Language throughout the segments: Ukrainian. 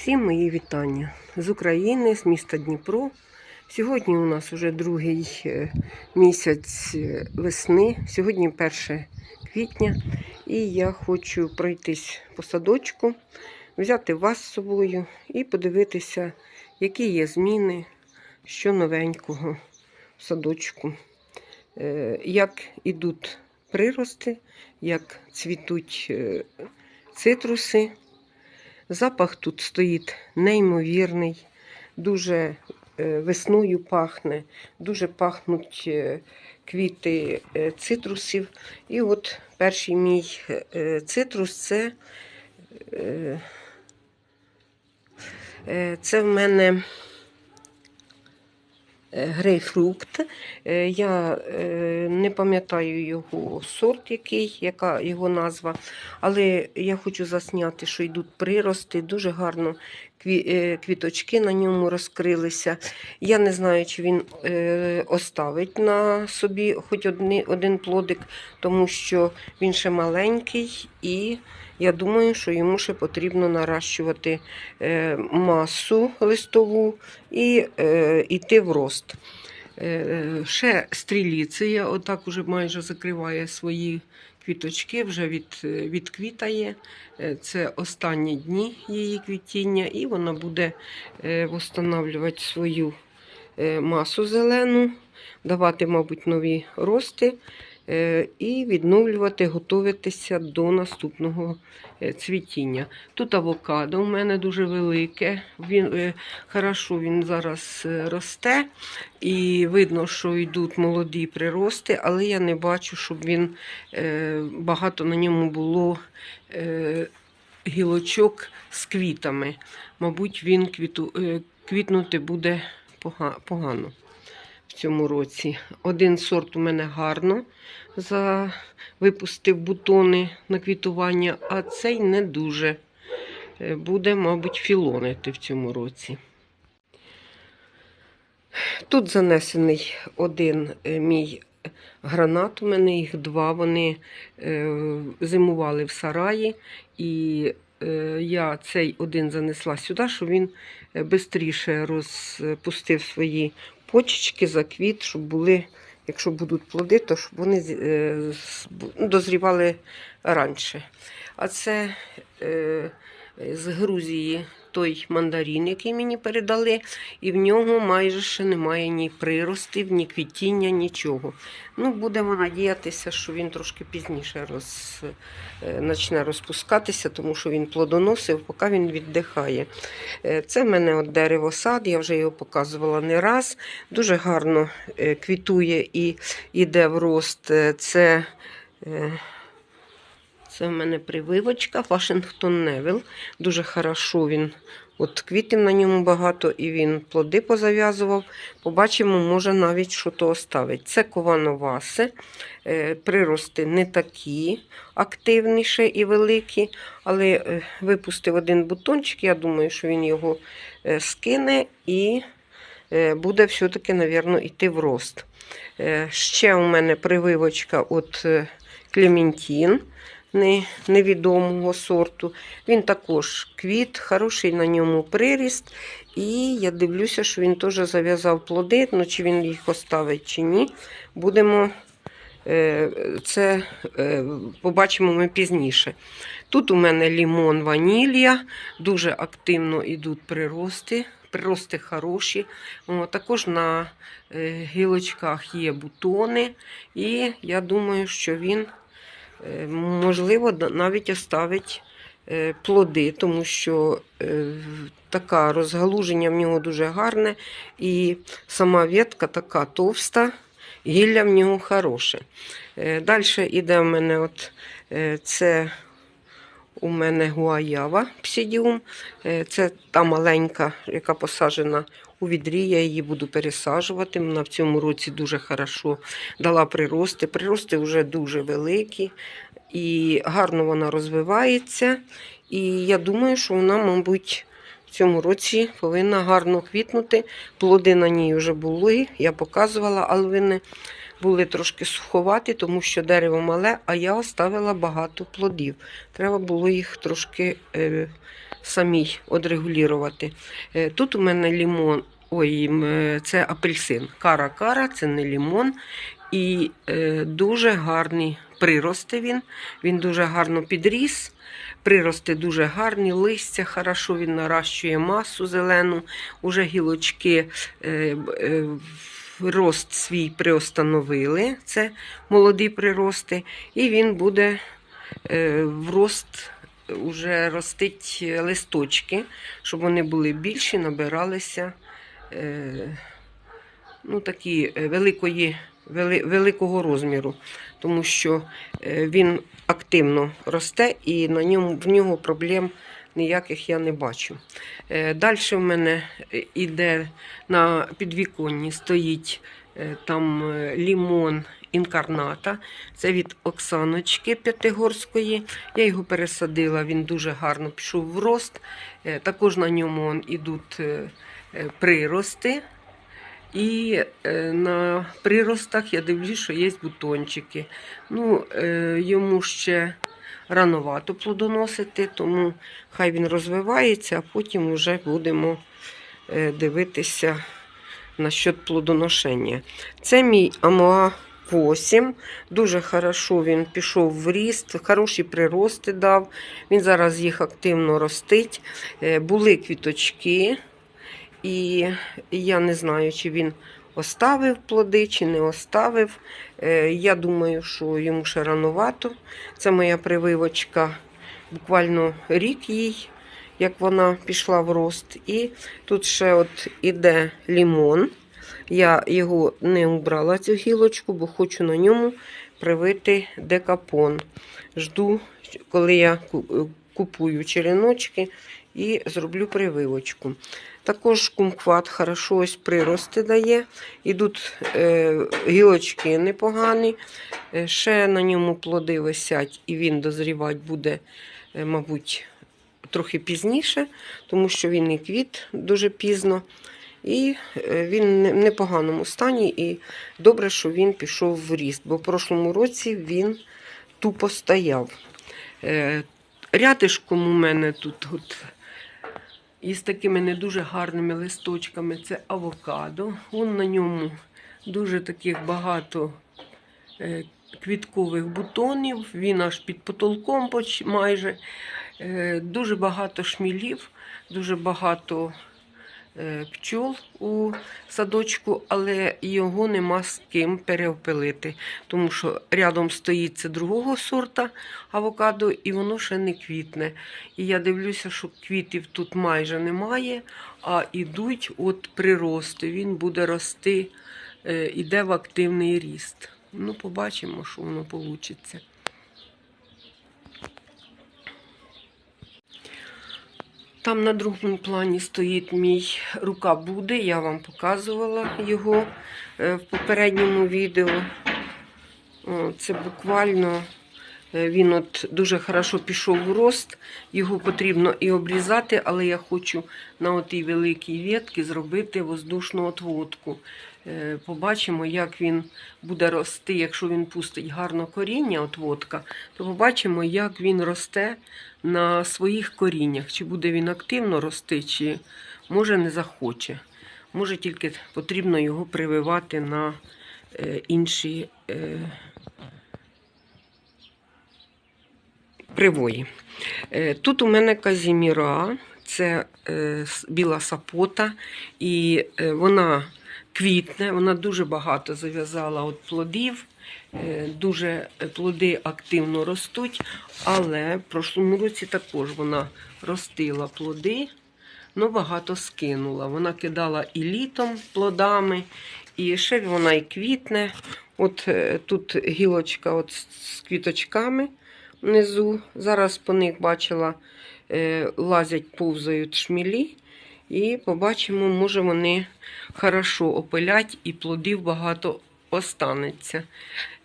Всім мої вітання з України, з міста Дніпро. Сьогодні у нас вже другий е, місяць е, весни, сьогодні 1 квітня, і я хочу пройтись по садочку, взяти вас з собою і подивитися, які є зміни, що новенького в садочку, Е, як ідуть прирости, як цвітуть цитруси. Запах тут стоїть неймовірний, дуже е, весною пахне, дуже пахнуть е, квіти е, цитрусів. І от перший мій цитрус це, це в мене грейпфрукт. Е, Я е, не пам'ятаю його сорт, який, яка його назва. Але я хочу засняти, що йдуть прирости, дуже гарно е, квіточки на ньому розкрилися. Я не знаю, чи він оставить на собі хоч один плодик, тому що він ще маленький, і я думаю, що йому ще потрібно наращувати е, масу листову і е, йти в рост. Е, Ще стріліція, отак уже майже закриває свої квіточки, вже від, відквітає. Це останні дні її квітіння, і вона буде восстанавлювати свою масу зелену, давати, мабуть, нові рости і відновлювати, готуватися до наступного е, цвітіння. Тут авокадо у мене дуже велике. Він е, хорошо він зараз е, росте, і видно, що йдуть молоді прирости, але я не бачу, щоб він е, багато на ньому було е, гілочок з квітами. Мабуть, він квіту, е, квітнути буде погано цьому році. Один сорт у мене гарно за... випустив бутони на квітування, а цей не дуже. Е, Буде, мабуть, філонити в цьому році. Тут занесений один е, мій гранат. У мене їх два. Вони е, зимували в сараї, і я цей один занесла сюди, щоб він швидше розпустив свої почечки, заквіт, щоб були, якщо будуть плоди, то щоб вони е, ну, дозрівали раніше. А це е, з Грузії той мандарин, який мені передали, і в нього майже ще немає ні приростів, ні квітіння, нічого. Ну, будемо надіятися, що він трошки пізніше роз, е, почне розпускатися, тому що він плодоносив, поки він віддихає. Е, Це в мене от дерево сад, я вже його показувала не раз. Дуже гарно е, квітує і йде в рост. Е, Це, е, це в мене прививочка Вашингтон Невіл. Дуже хорошо він. От квітів на ньому багато, і він плоди позав'язував. Побачимо, може навіть що то оставить. Це ковановаси. Е, Прирости не такі активніші і великі, але е, випустив один бутончик. Я думаю, що він його е, скине і буде все-таки, мабуть, йти в рост. Ще у мене прививочка от Клементін не- невідомого сорту. Він також квіт, хороший на ньому приріст. І я дивлюся, що він теж зав'язав плоди. Ну, чи він їх оставить, чи ні. Будемо е, це е, побачимо ми пізніше. Тут у мене лімон, ванілія, дуже активно йдуть прирости. Прирости хороші. О, також на е, гілочках є бутони, і я думаю, що він Можливо, навіть оставить е, плоди, тому що е, таке розгалуження в нього дуже гарне, і сама ветка така товста, гілля в нього хороше. Далі йде в мене от, е, це у мене гуаява псидіум. Е, Це та маленька, яка посаджена у відрі. Я її буду пересаджувати. Вона в цьому році дуже хорошо дала прирости. Прирости вже дуже великі і гарно вона розвивається. І я думаю, що вона, мабуть, в цьому році повинна гарно квітнути. Плоди на ній вже були, я показувала, але вони були трошки суховаті, тому що дерево мале, а я оставила багато плодів. Треба було їх трошки е, самій одрегулювати. Е, Тут у мене лімон, ой, е, це апельсин. Кара-кара, це не лімон. І е, дуже гарні прирости він. Він дуже гарно підріс. Прирости дуже гарні, листя хорошо він наращує масу зелену. Уже гілочки рост свій приостановили. Це молоді прирости. І він буде в рост уже ростить листочки, щоб вони були більші, набиралися е, ну, такі е, великої, вели, великого розміру, тому що е, він активно росте і на ньому, в нього проблем ніяких я не бачу. Далі в мене йде на підвіконні, стоїть там е, лімон інкарната. Це від Оксаночки П'ятигорської. Я його пересадила, він дуже гарно пішов в рост. Е, Також на ньому е, е, прирости. І е, на приростах я дивлюсь, що є бутончики. Ну, е, йому ще рановато плодоносити, тому хай він розвивається, а потім вже будемо е, дивитися насчет плодоношення. Це мій Амоа 8. Дуже хорошо він пішов в ріст, хороші прирости дав. Він зараз їх активно ростить. Е, Були квіточки. І я не знаю, чи він оставив плоди, чи не оставив. Е, Я думаю, що йому ще рановато. Це моя прививочка, буквально рік їй, як вона пішла в рост. І тут ще от іде лімон. Я його не убрала, цю гілочку, бо хочу на ньому привити декапон. Жду, коли я купую череночки і зроблю прививочку. Також кумкват хорошо ось прирости дає. Ідуть е, гілочки непогані. Е, ще на ньому плоди висять, і він дозрівати буде, е, мабуть, трохи пізніше, тому що він і квіт дуже пізно. І е, він в непоганому стані, і добре, що він пішов в ріст, бо в прошлому році він тупо стояв. Е, Рядишком у мене тут от із такими не дуже гарними листочками це авокадо. Вон на ньому дуже таких багато е, квіткових бутонів. Він аж під потолком майже. Е, Дуже багато шмілів, дуже багато е, пчол у садочку, але його нема з ким переопилити, тому що рядом стоїть це другого сорта авокадо, і воно ще не квітне. І я дивлюся, що квітів тут майже немає, а ідуть от прирости. Він буде рости, е, іде в активний ріст. Ну, побачимо, що воно вийде. Там на другому плані стоїть мій рука Буди. Я вам показувала його е, в попередньому відео. Це буквально е, він от дуже хорошо пішов у рост. Його потрібно і обрізати, але я хочу на отій великій ветці зробити воздушну отводку. Е, Побачимо, як він буде рости. Якщо він пустить гарно коріння, отводка, то побачимо, як він росте на своїх коріннях. Чи буде він активно рости, чи може не захоче. Може тільки потрібно його прививати на е, інші е, привої. Тут у мене казіміра, це е, біла сапота, і е, вона квітне, вона дуже багато зав'язала от плодів. Е, Дуже плоди активно ростуть, але в прошлому році також вона ростила плоди, але багато скинула. Вона кидала і літом плодами, і ще вона і квітне. От е, тут гілочка от з з квіточками внизу. Зараз по них бачила, е, лазять, повзають шмілі. І побачимо, може вони хорошо опилять і плодів багато останеться.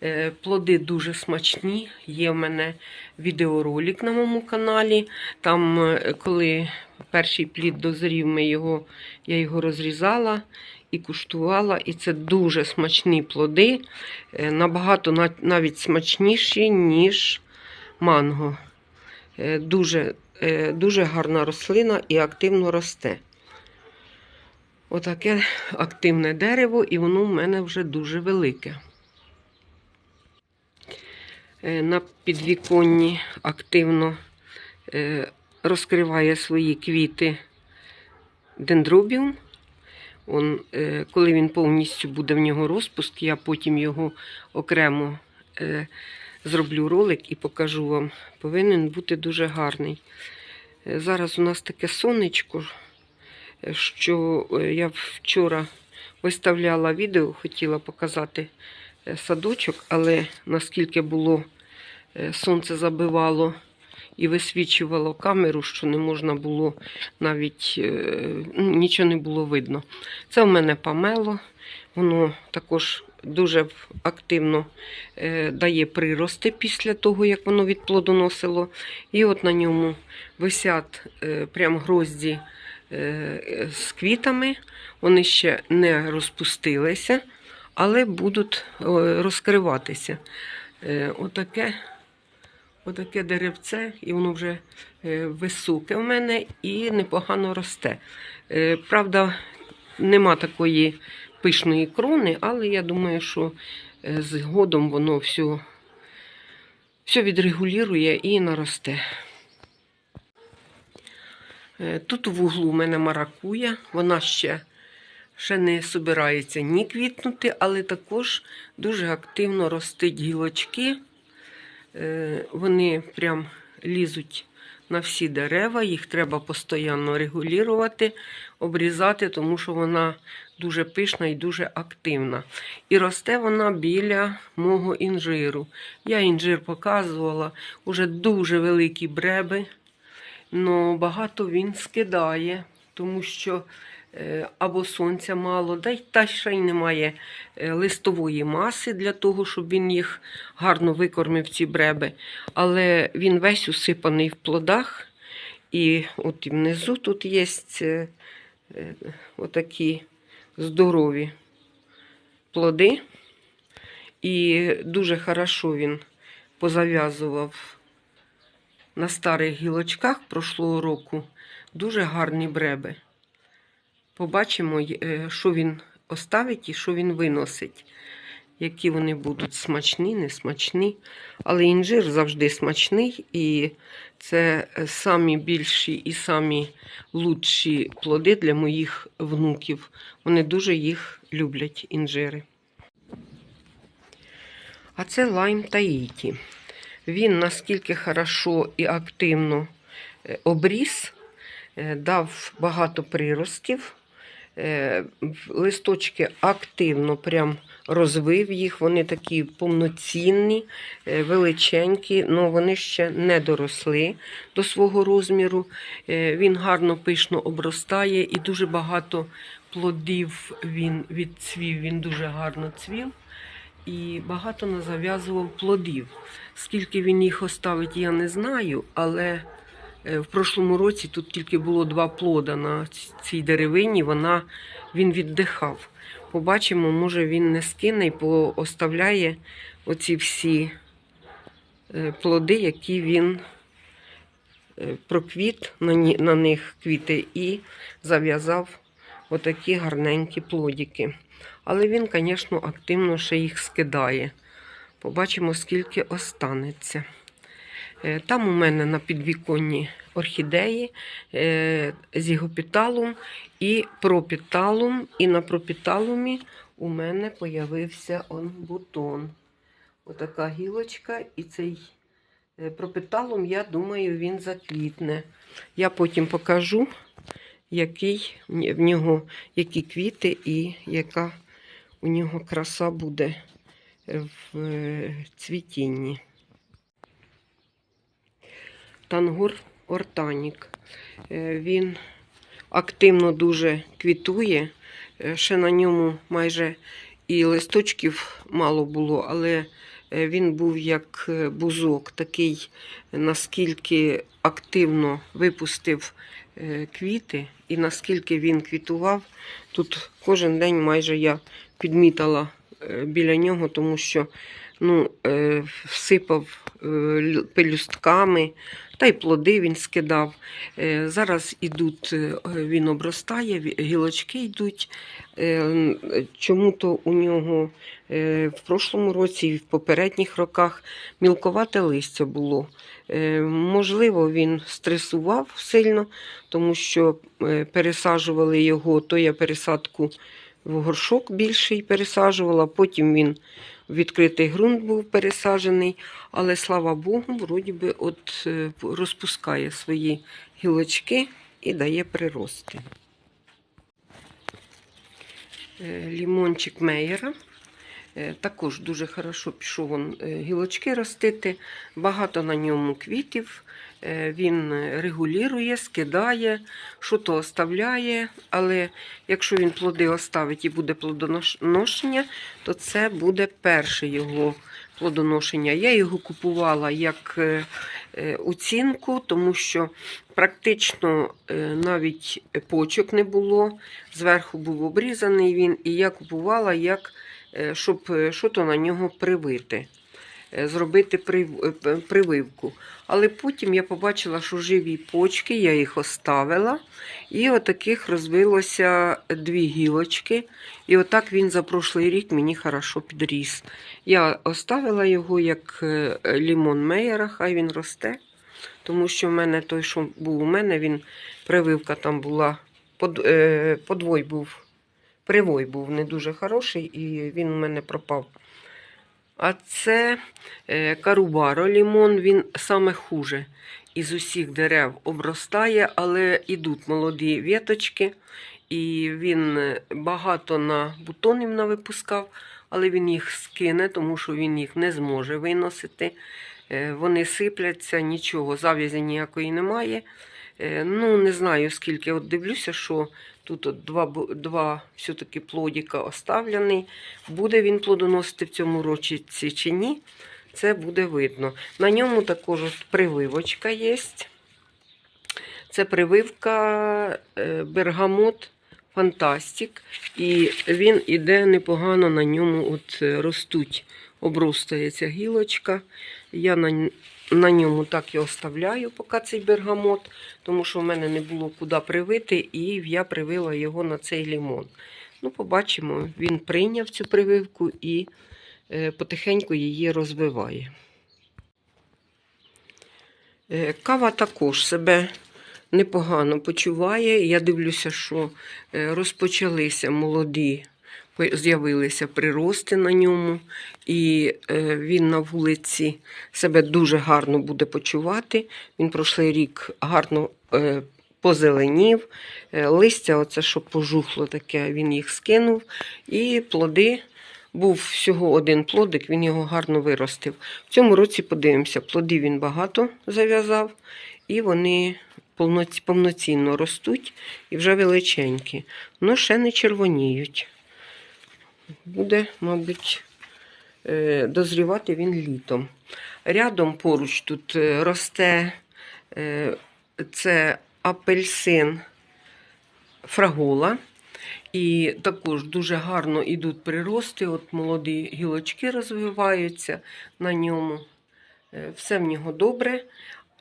Е, Плоди дуже смачні. Є в мене відеоролик на моєму каналі. Там, е, коли перший плід дозрів, ми його, я його розрізала і куштувала. І це дуже смачні плоди, е, набагато навіть смачніші, ніж манго. Дуже, дуже гарна рослина і активно росте. Отаке активне дерево, і воно в мене вже дуже велике. Е, На підвіконні активно е, розкриває свої квіти дендробіум. Он, е, коли він повністю буде в нього розпуск, я потім його окремо зроблю ролик і покажу вам. Повинен бути дуже гарний. Зараз у нас таке сонечко, що е, я вчора виставляла відео, хотіла показати е, садочок, але наскільки було е, сонце забивало і висвічувало камеру, що не можна було навіть ну, нічого не було видно. Це в мене памело, воно також дуже активно дає прирости після того, як воно відплодоносило. І от на ньому висять прям грозді з квітами. Вони ще не розпустилися, але будуть е, розкриватися. Е, Отаке, отаке деревце, і воно вже е, високе в мене і непогано росте. Е, Правда, нема такої пишної крони, але я думаю, що е, згодом воно все, все відрегулює і наросте. Е, Тут у вуглу у мене маракуя, вона ще, ще не собирається ні квітнути, але також дуже активно ростуть гілочки. Е, Вони прям лізуть на всі дерева, їх треба постійно регулювати, обрізати, тому що вона дуже пишна і дуже активна. І росте вона біля мого інжиру. Я інжир показувала, уже дуже великі бреби, але багато він скидає, тому що е, або сонця мало, та ще й немає е, листової маси для того, щоб він їх гарно викормив ці бреби. Але він весь усипаний в плодах. І от і внизу тут є е, отакі здорові плоди. І дуже хорошо він позав'язував на старих гілочках прошлого року. Дуже гарні бреби. Побачимо, е, що він оставить і що він виносить. Які вони будуть смачні, не смачні. Але інжир завжди смачний, і це самі більші і самі лучші плоди для моїх внуків. Вони дуже їх люблять, інжири. А це лайм Таїті. Він наскільки хорошо і активно е, обріс, е, дав багато приростів. Е, Листочки активно прям розвив їх. Вони такі повноцінні, величенькі, але вони ще не доросли до свого розміру. Він гарно пишно обростає і дуже багато плодів він відцвів, він дуже гарно цвів. І багато назав'язував плодів. Скільки він їх оставить, я не знаю, але е, в прошлому році тут тільки було два плода на цій деревині. Вона, він віддихав. Побачимо, може він не скине і пооставляє оці всі е, плоди, які він е, проквіт на них квіти і зав'язав отакі гарненькі плодики. Але він, звісно, активно ще їх скидає. Побачимо, скільки останеться. Е, Там у мене на підвіконні орхідеї, е, зігопіталум і пропіталум. І на пропіталумі у мене появився он бутон. Отака гілочка, і цей е, пропіталум, я думаю, він заквітне. Я потім покажу, який в нього, які квіти і яка у нього краса буде в е, цвітінні. Тангур Ортанік. Е, Він активно дуже квітує. Е, Ще на ньому майже і листочків мало було, але він був як бузок, такий, наскільки активно випустив квіти, і наскільки він квітував. Тут кожен день майже я підмітала е, біля нього, тому що ну, е, всипав е, пелюстками, та й плоди він скидав. Зараз ідуть, він обростає, гілочки йдуть. Чому-то у нього в прошлому році і в попередніх роках мілковате листя було. Можливо, він стресував сильно, тому що пересаджували його, то я пересадку в горшок більший пересаджувала, потім він в відкритий ґрунт був пересаджений, але слава Богу, вроді би от е, розпускає свої гілочки і дає прирости. Е, Лімончик Мейера. Е, Також дуже хорошо пішов гілочки ростити, багато на ньому квітів. Е, Він регулює, скидає, що то оставляє, але якщо він плоди оставить і буде плодоношення, то це буде перше його плодоношення. Я його купувала як е, е, оцінку, тому що практично навіть почок не було. Зверху був обрізаний він, і я купувала як щоб що то на нього привити, зробити прив- е, прививку. Але потім я побачила, що живі почки, я їх оставила, і отаких розвилося дві гілочки. І отак він за прошлий рік мені хорошо підріс. Я оставила його як е, лімон Мейера, хай він росте. Тому що в мене той, що був у мене, він прививка там була, под, е, подвой був, привой був не дуже хороший, і він у мене пропав. А це е, карубаро лімон, він саме хуже із усіх дерев обростає, але ідуть молоді віточки, і він е, багато на бутонів навипускав, але він їх скине, тому що він їх не зможе виносити. Е, Вони сипляться, нічого, зав'язі ніякої немає. Е, Ну, не знаю скільки. От дивлюся, що тут от два, два все-таки плодіка оставлений. Буде він плодоносити в цьому році чи ні, це буде видно. На ньому також от прививочка є. Це прививка е, бергамот Фантастик. І він іде непогано на ньому от е, ростуть, обростає ця гілочка. Я на, на ньому так і оставляю, поки цей бергамот, тому що в мене не було куди привити, і я привила його на цей лімон. Ну, побачимо, він прийняв цю прививку і е, потихеньку її розвиває. Е, Кава також себе непогано почуває. Я дивлюся, що е, розпочалися молоді, з'явилися прирости на ньому, і е, він на вулиці себе дуже гарно буде почувати. Він прошлий рік гарно е, позеленів, Е, листя, оце що пожухло таке, він їх скинув, і плоди. Був всього один плодик, він його гарно виростив. В цьому році подивимося, плодів він багато зав'язав, і вони повноцінно ростуть і вже величенькі. але ще не червоніють. Буде, мабуть, е, дозрівати він літом. Рядом поруч тут е, росте е, це апельсин фрагола. І також дуже гарно йдуть прирости, от молоді гілочки розвиваються на ньому. Все в нього добре,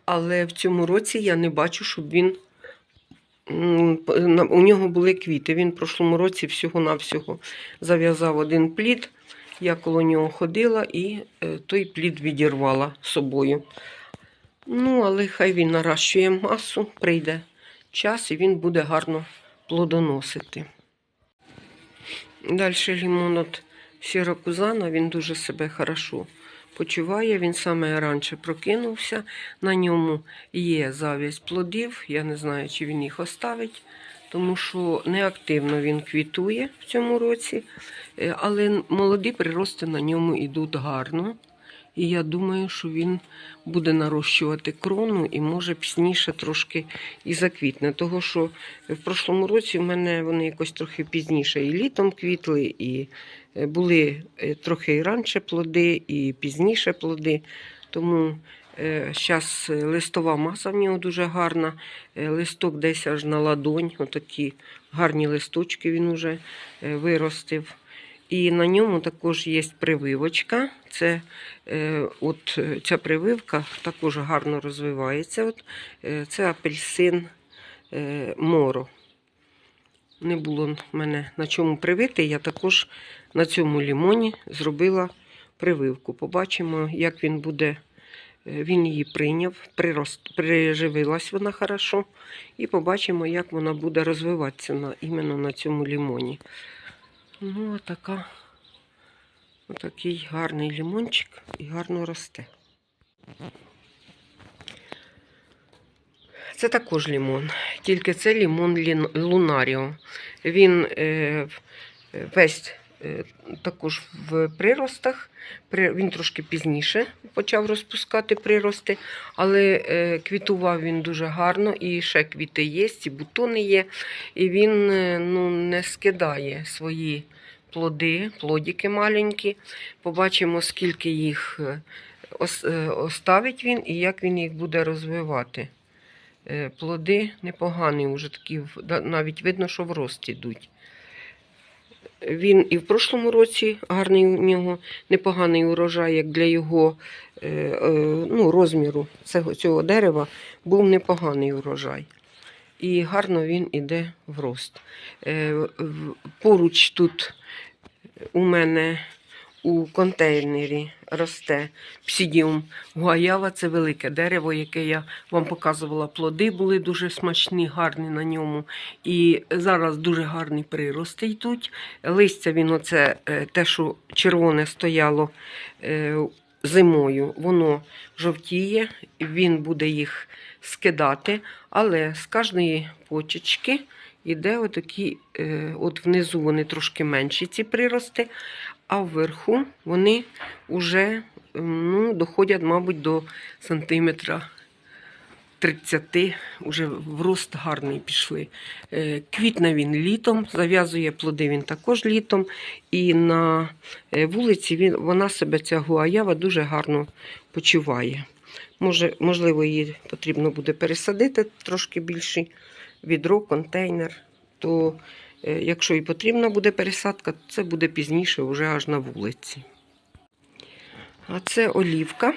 але в цьому році я не бачу, щоб він. У нього були квіти. Він в прошлому році всього-навсього зав'язав один плід. Я коло нього ходила і е, той плід відірвала собою. Ну, але хай він наращує масу, прийде час і він буде гарно плодоносити. Далі лімон от сірокузана, він дуже себе хорошо почуває. Він саме раніше прокинувся. На ньому є завість плодів. Я не знаю, чи він їх оставить, тому що неактивно він квітує в цьому році. Е, Але молоді прирости на ньому йдуть гарно. І я думаю, що він буде нарощувати крону і може пізніше трошки і заквітне. Того, що в прошлому році в мене вони якось трохи пізніше і літом квітли, і е, були е, трохи і раніше плоди, і пізніше плоди. Тому зараз листова маса в нього дуже гарна. Е, Листок десь аж на ладонь, отакі гарні листочки він уже е, виростив. І на ньому також є прививочка. Це е, от е, ця прививка також гарно розвивається. От, е, це апельсин е, моро. Не було в мене на чому привити. Я також на цьому лімоні зробила прививку. Побачимо, як він буде. Е, Він її прийняв, прирост, приживилась вона хорошо. І побачимо, як вона буде розвиватися на, іменно на цьому лімоні. Ну, отака, отакий гарний лімончик і гарно росте. Це також лімон, тільки це лімон лунаріо. Він е, весь також в приростах. Він трошки пізніше почав розпускати прирости, але е, квітував він дуже гарно, і ще квіти є, і бутони є. І він е, ну, не скидає свої плоди, плодики маленькі. Побачимо, скільки їх е, е, оставить він і як він їх буде розвивати. Е, Плоди непогані, вже такі, навіть видно, що в рост ідуть. Він і в прошлому році гарний у нього непоганий урожай, як для його е, е, ну, розміру цього, цього дерева був непоганий урожай. І гарно він іде в рост. Е, Поруч тут у мене у контейнері росте псідіум гуаява. Це велике дерево, яке я вам показувала. Плоди були дуже смачні, гарні на ньому. І зараз дуже гарні прирости йдуть. Листя він оце е, те, що червоне стояло е, зимою, воно жовтіє, він буде їх скидати, але з кожної почечки йде отакі, е, от внизу вони трошки менші, ці прирости, а вверху вони вже ну, доходять, мабуть, до сантиметра 30, вже в рост гарний пішли. Е, Квітне він літом, зав'язує плоди він також літом. І на е, вулиці він, вона себе, ця гуаява, дуже гарно почуває. Може, можливо, її потрібно буде пересадити трошки більший відро, контейнер. То якщо і потрібна буде пересадка, то це буде пізніше, вже аж на вулиці. А це олівка.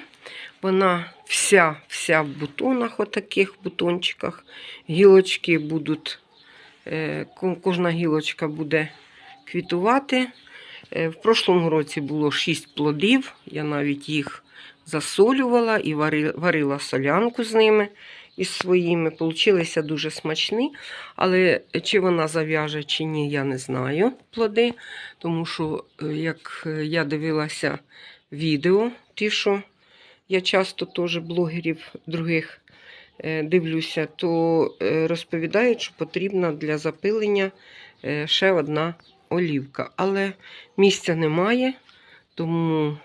Вона вся вся в бутонах, отаких бутончиках. Гілочки будуть, е, кожна гілочка буде квітувати. Е, В прошлому році було 6 плодів. Я навіть їх засолювала і варила солянку з ними із своїми. Получилися дуже смачні. Але чи вона зав'яже, чи ні, я не знаю плоди. Тому що, е, як е, я дивилася відео, ті, що я часто теж блогерів других е, дивлюся, то розповідають, що потрібна для запилення ще одна олівка. Але місця немає, тому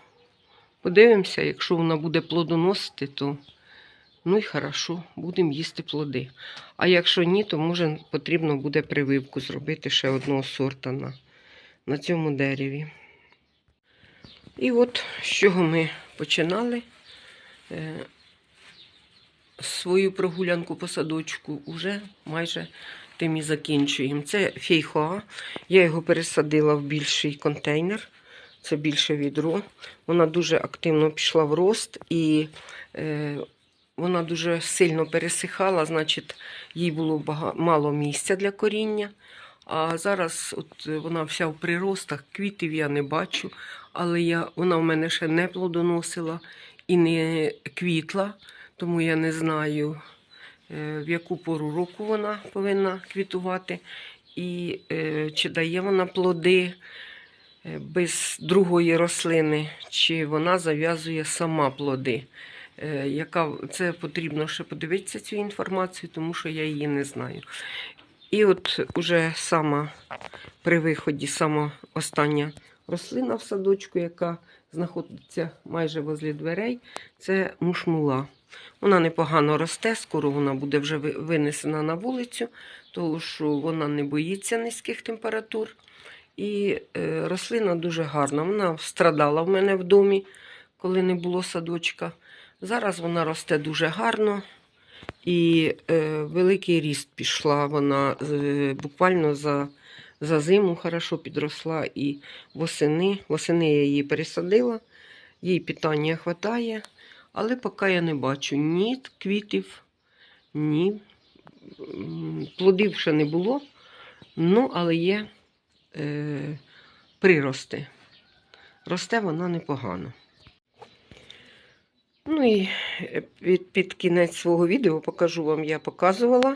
подивимося, якщо вона буде плодоносити, то ну і хорошо, будемо їсти плоди. А якщо ні, то може потрібно буде прививку зробити ще одного сорта на, на цьому дереві. І от з чого ми починали е, свою прогулянку по садочку, уже майже тим і закінчуємо. Це фейхоа. Я його пересадила в більший контейнер. Це більше відро. Вона дуже активно пішла в рост і е, вона дуже сильно пересихала, значить, їй було бага- мало місця для коріння. А зараз от е, вона вся в приростах, квітів я не бачу, але я, вона в мене ще не плодоносила і не квітла, тому я не знаю, е, в яку пору року вона повинна квітувати, і е, чи дає вона плоди без другої рослини, чи вона зав'язує сама плоди. Е, Яка це потрібно ще подивитися цю інформацію, тому що я її не знаю. І от уже сама при виході, сама остання рослина в садочку, яка знаходиться майже возле дверей, це мушмула. Вона непогано росте, скоро вона буде вже винесена на вулицю, тому що вона не боїться низьких температур. І е, рослина дуже гарна. Вона страдала в мене в домі, коли не було садочка. Зараз вона росте дуже гарно. І е, великий ріст пішла вона е, буквально за, за зиму хорошо підросла і восени. Восени я її пересадила, їй питання вистачає, але поки я не бачу ні квітів, ні плодів ще не було. Ну, але є е, прирости. Росте вона непогано. Ну і е, під, під кінець свого відео покажу вам, я показувала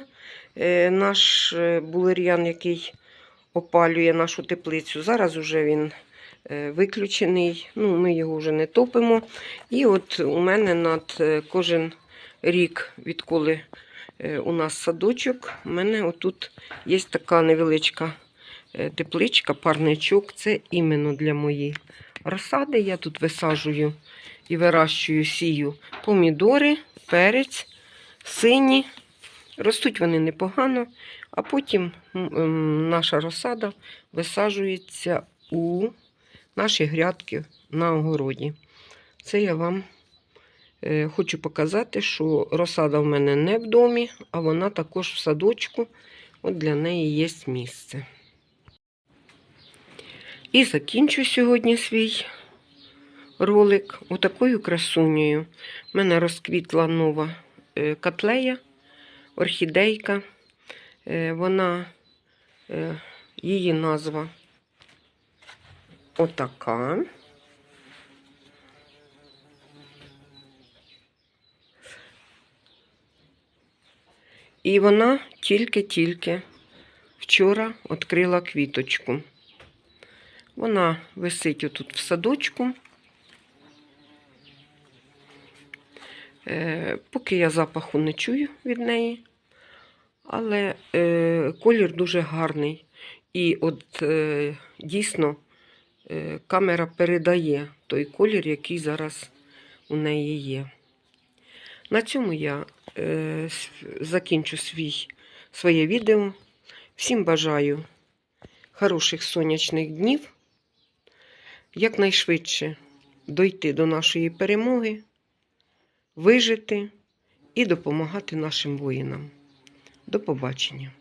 е, наш е, булер'ян, який опалює нашу теплицю. Зараз уже він виключений, ну, ми його вже не топимо. І от у мене над кожен рік, відколи у нас садочок, у мене отут є така невеличка тепличка, парничок. Це іменно для моєї розсади. Я тут висаджую і вирощую, сію помідори, перець, сині. Ростуть вони непогано, а потім ем, наша розсада висаджується у наші грядки на огороді. Це я вам е, хочу показати, що розсада в мене не в домі, а вона також в садочку. От для неї є місце. І закінчу сьогодні свій ролик отакою красунею. У мене розквітла нова е, котлея, орхідейка. Е, Вона, е, її назва отака. І вона тільки-тільки вчора відкрила квіточку. Вона висить отут в садочку. Поки я запаху не чую від неї, але е, колір дуже гарний. І от е, дійсно е, камера передає той колір, який зараз у неї є. На цьому я е, закінчу свій, своє відео. Всім бажаю хороших сонячних днів, якнайшвидше дойти до нашої перемоги, вижити і допомагати нашим воїнам. До побачення!